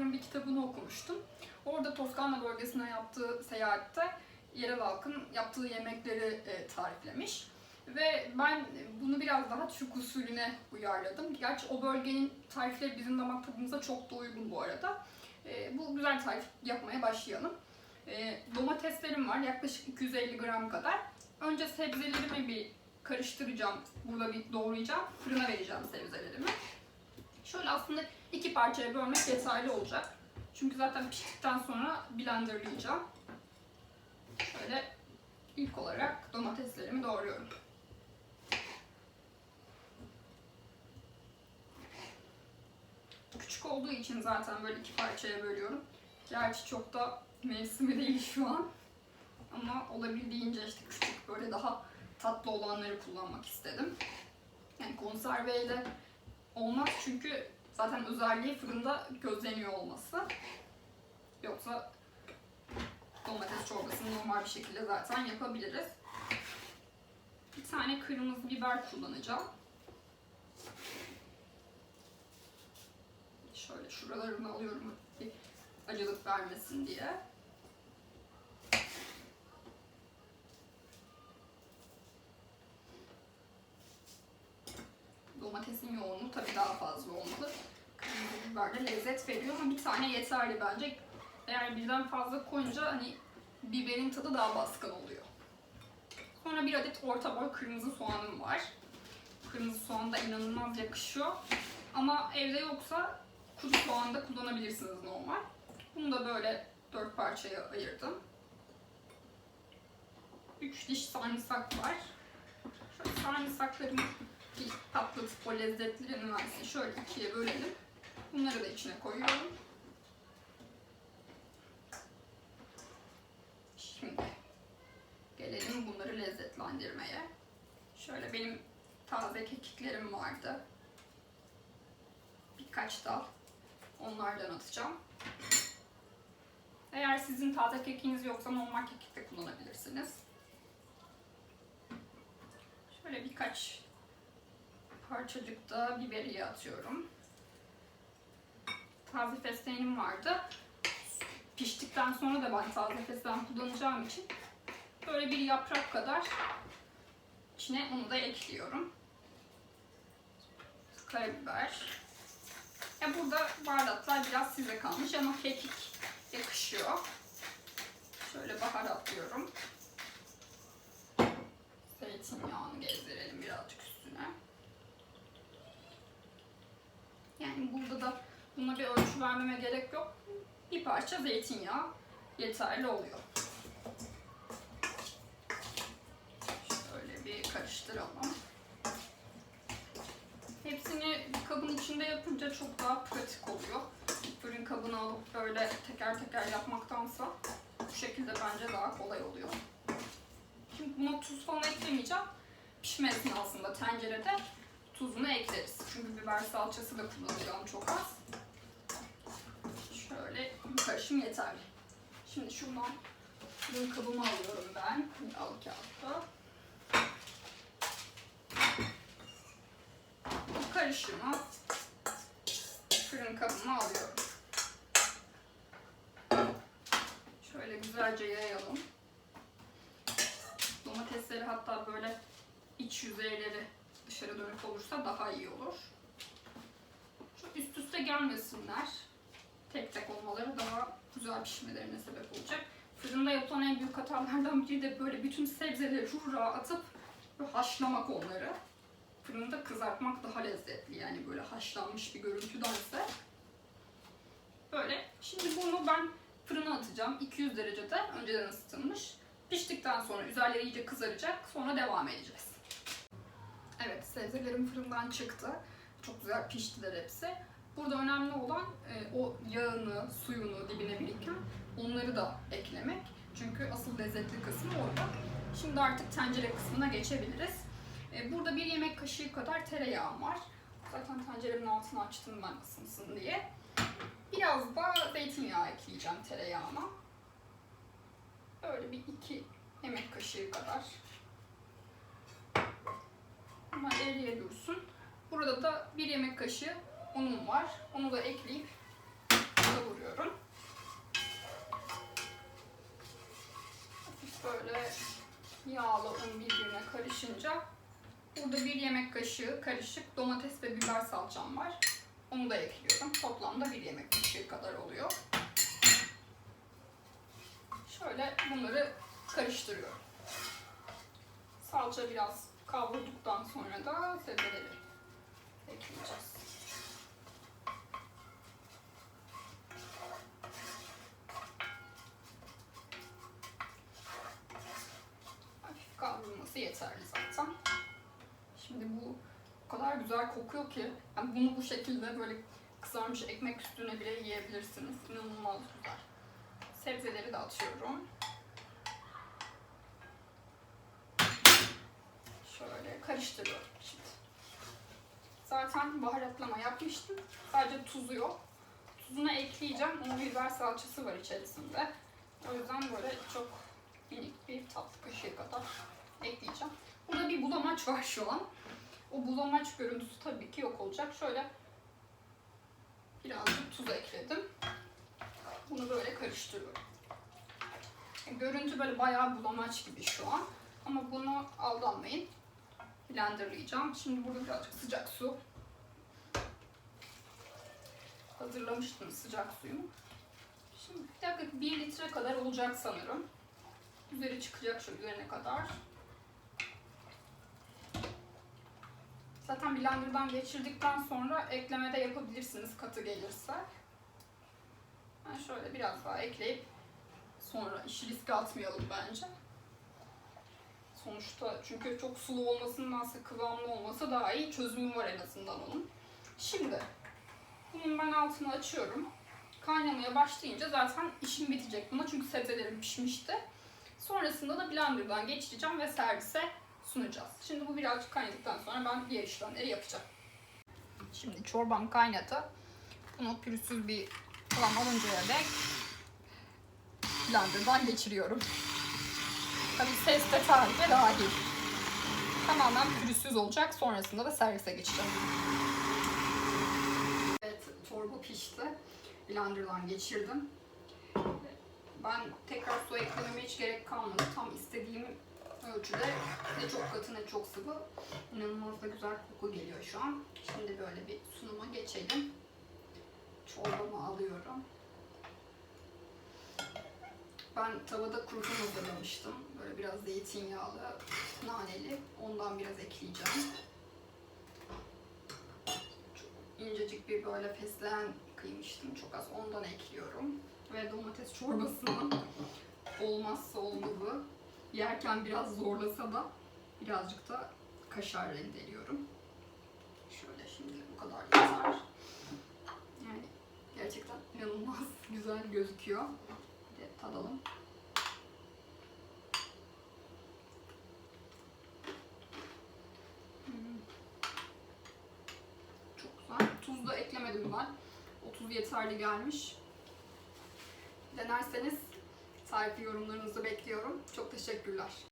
Over'ın bir kitabını okumuştum. Orada Toskana bölgesine yaptığı seyahatte yerel halkın yaptığı yemekleri e, tariflemiş. Ve ben bunu biraz daha Türk usulüne uyarladım. Gerçi o bölgenin tarifleri bizim damak tadımıza çok da uygun bu arada. E, bu güzel tarif yapmaya başlayalım. E, domateslerim var yaklaşık 250 gram kadar. Önce sebzelerimi bir karıştıracağım. Burada bir doğrayacağım. Fırına vereceğim sebzelerimi. Şöyle aslında iki parçaya bölmek yeterli olacak. Çünkü zaten piştikten sonra blenderlayacağım. Şöyle ilk olarak domateslerimi doğruyorum. Küçük olduğu için zaten böyle iki parçaya bölüyorum. Gerçi çok da mevsimi değil şu an. Ama olabildiğince işte küçük böyle daha tatlı olanları kullanmak istedim. Yani konserveyle olmaz çünkü zaten özelliği fırında gözleniyor olması. Yoksa domates çorbasını normal bir şekilde zaten yapabiliriz. Bir tane kırmızı biber kullanacağım. Şöyle şuralarını alıyorum acılık vermesin diye. Domatesin yoğunluğu tabii daha fazla olmalı. Kırmızı biber de lezzet veriyor ama bir tane yeterli bence. Eğer birden fazla koyunca hani biberin tadı daha baskın oluyor. Sonra bir adet orta boy kırmızı soğanım var. Kırmızı soğan da inanılmaz yakışıyor. Ama evde yoksa kuru soğan da kullanabilirsiniz normal. Bunu da böyle dört parçaya ayırdım. Üç diş sarımsak var. Şöyle sarımsaklarımı patlatıp o lezzetlerini versin. Şöyle ikiye bölelim. Bunları da içine koyuyorum. Şimdi gelelim bunları lezzetlendirmeye. Şöyle benim taze kekiklerim vardı. Birkaç dal onlardan atacağım. Eğer sizin taze kekiğiniz yoksa normal kekik de kullanabilirsiniz. Şöyle birkaç parçacık da biberiye atıyorum. Taze fesleğenim vardı. Piştikten sonra da ben taze fesleğen kullanacağım için böyle bir yaprak kadar içine onu da ekliyorum. Karabiber. Ya burada baharatlar biraz size kalmış ama kekik yakışıyor. Şöyle baharatlıyorum. Zeytinyağını gezdirelim birazcık üstüne. Yani burada da buna bir ölçü vermeme gerek yok. Bir parça zeytinyağı yeterli oluyor. Şöyle bir karıştıralım. Hepsini kabın içinde yapınca çok daha pratik oluyor. Fırın kabını alıp böyle teker teker yapmaktansa bu şekilde bence daha kolay oluyor. Şimdi buna tuz falan eklemeyeceğim. Pişme esnasında tencerede tuzunu ekleriz. Çünkü biber salçası da kullanacağım çok az. Karışım yeterli. Şimdi şuradan fırın kabımı alıyorum ben. Al kağıtta. Bu karışımı fırın kabıma alıyorum. Şöyle güzelce yayalım. Domatesleri hatta böyle iç yüzeyleri dışarı dönük olursa daha iyi olur. Çok üst üste gelmesinler. Tek tek olmaları daha güzel pişmelerine sebep olacak. Fırında yapılan en büyük hatalardan biri de böyle bütün sebzeleri hurra atıp haşlamak onları. Fırında kızartmak daha lezzetli yani böyle haşlanmış bir görüntüdense. Böyle. Şimdi bunu ben fırına atacağım. 200 derecede önceden ısıtılmış. Piştikten sonra üzerleri iyice kızaracak. Sonra devam edeceğiz. Evet sebzelerim fırından çıktı. Çok güzel piştiler hepsi. Burada önemli olan e, o yağını, suyunu dibine biriken onları da eklemek. Çünkü asıl lezzetli kısmı orada. Şimdi artık tencere kısmına geçebiliriz. E, burada bir yemek kaşığı kadar tereyağım var. Zaten tenceremin altını açtım ben ısınsın diye. Biraz da zeytinyağı ekleyeceğim tereyağına. Böyle bir iki yemek kaşığı kadar. Bunlar eriye dursun. Burada da bir yemek kaşığı unum var. Onu da ekleyip kavuruyorum. Hafif böyle yağlı un birbirine karışınca burada bir yemek kaşığı karışık domates ve biber salçam var. Onu da ekliyorum. Toplamda bir yemek kaşığı kadar oluyor. Şöyle bunları karıştırıyorum. Salça biraz kavrulduktan sonra da sebzeleri ekleyeceğiz. Hafif kavrulması yeterli zaten. Şimdi bu o kadar güzel kokuyor ki yani bunu bu şekilde böyle kızarmış ekmek üstüne bile yiyebilirsiniz. İnanılmaz güzel. Sebzeleri de atıyorum. Şöyle karıştırıyorum şimdi. Zaten baharatlama yapmıştım. Sadece tuzu yok. Tuzunu ekleyeceğim. Onun biber salçası var içerisinde. O yüzden böyle çok minik bir tatlı kaşığı kadar bulamaç var şu an. O bulamaç görüntüsü tabii ki yok olacak. Şöyle birazcık tuz ekledim. Bunu böyle karıştırıyorum. Görüntü böyle bayağı bulamaç gibi şu an. Ama bunu aldanmayın. Blenderlayacağım. Şimdi burada birazcık sıcak su. Hazırlamıştım sıcak suyumu. Şimdi yaklaşık 1 litre kadar olacak sanırım. Üzeri çıkacak şu üzerine kadar. Zaten blenderdan geçirdikten sonra ekleme de yapabilirsiniz katı gelirse. Ben şöyle biraz daha ekleyip sonra işi riske atmayalım bence. Sonuçta çünkü çok sulu olmasındansa kıvamlı olması daha iyi. Çözümü var en azından onun. Şimdi bunun ben altını açıyorum. Kaynamaya başlayınca zaten işim bitecek buna çünkü sebzelerim pişmişti. Sonrasında da blenderdan geçireceğim ve servise sunacağız. Şimdi bu birazcık kaynadıktan sonra ben diğer işlemleri yapacağım. Şimdi çorbam kaynadı. Bunu pürüzsüz bir kıvam alıncaya dek blenderdan geçiriyorum. Tabii ses de tarife dahil. Tamamen pürüzsüz olacak. Sonrasında da servise geçeceğim. Evet, çorba pişti. Blenderdan geçirdim. Ben tekrar su eklememe hiç gerek kalmadı. Tam istediğim ölçüde ne çok katı ne çok sıvı. İnanılmaz da güzel koku geliyor şu an. Şimdi böyle bir sunuma geçelim. Çorbamı alıyorum. Ben tavada kurutum hazırlamıştım. Böyle biraz zeytinyağlı, naneli. Ondan biraz ekleyeceğim. Çok incecik bir böyle fesleğen kıymıştım. Çok az ondan ekliyorum. Ve domates olmazı. Yerken biraz zorlasa da birazcık da kaşar rendeliyorum. Şöyle şimdi bu kadar yeter. Yani gerçekten inanılmaz güzel gözüküyor. Bir de tadalım. Hmm. Çok güzel. Tuz da eklemedim ben. O tuz yeterli gelmiş. Denerseniz tarifi yorumlarınızı bekliyorum. Çok teşekkürler.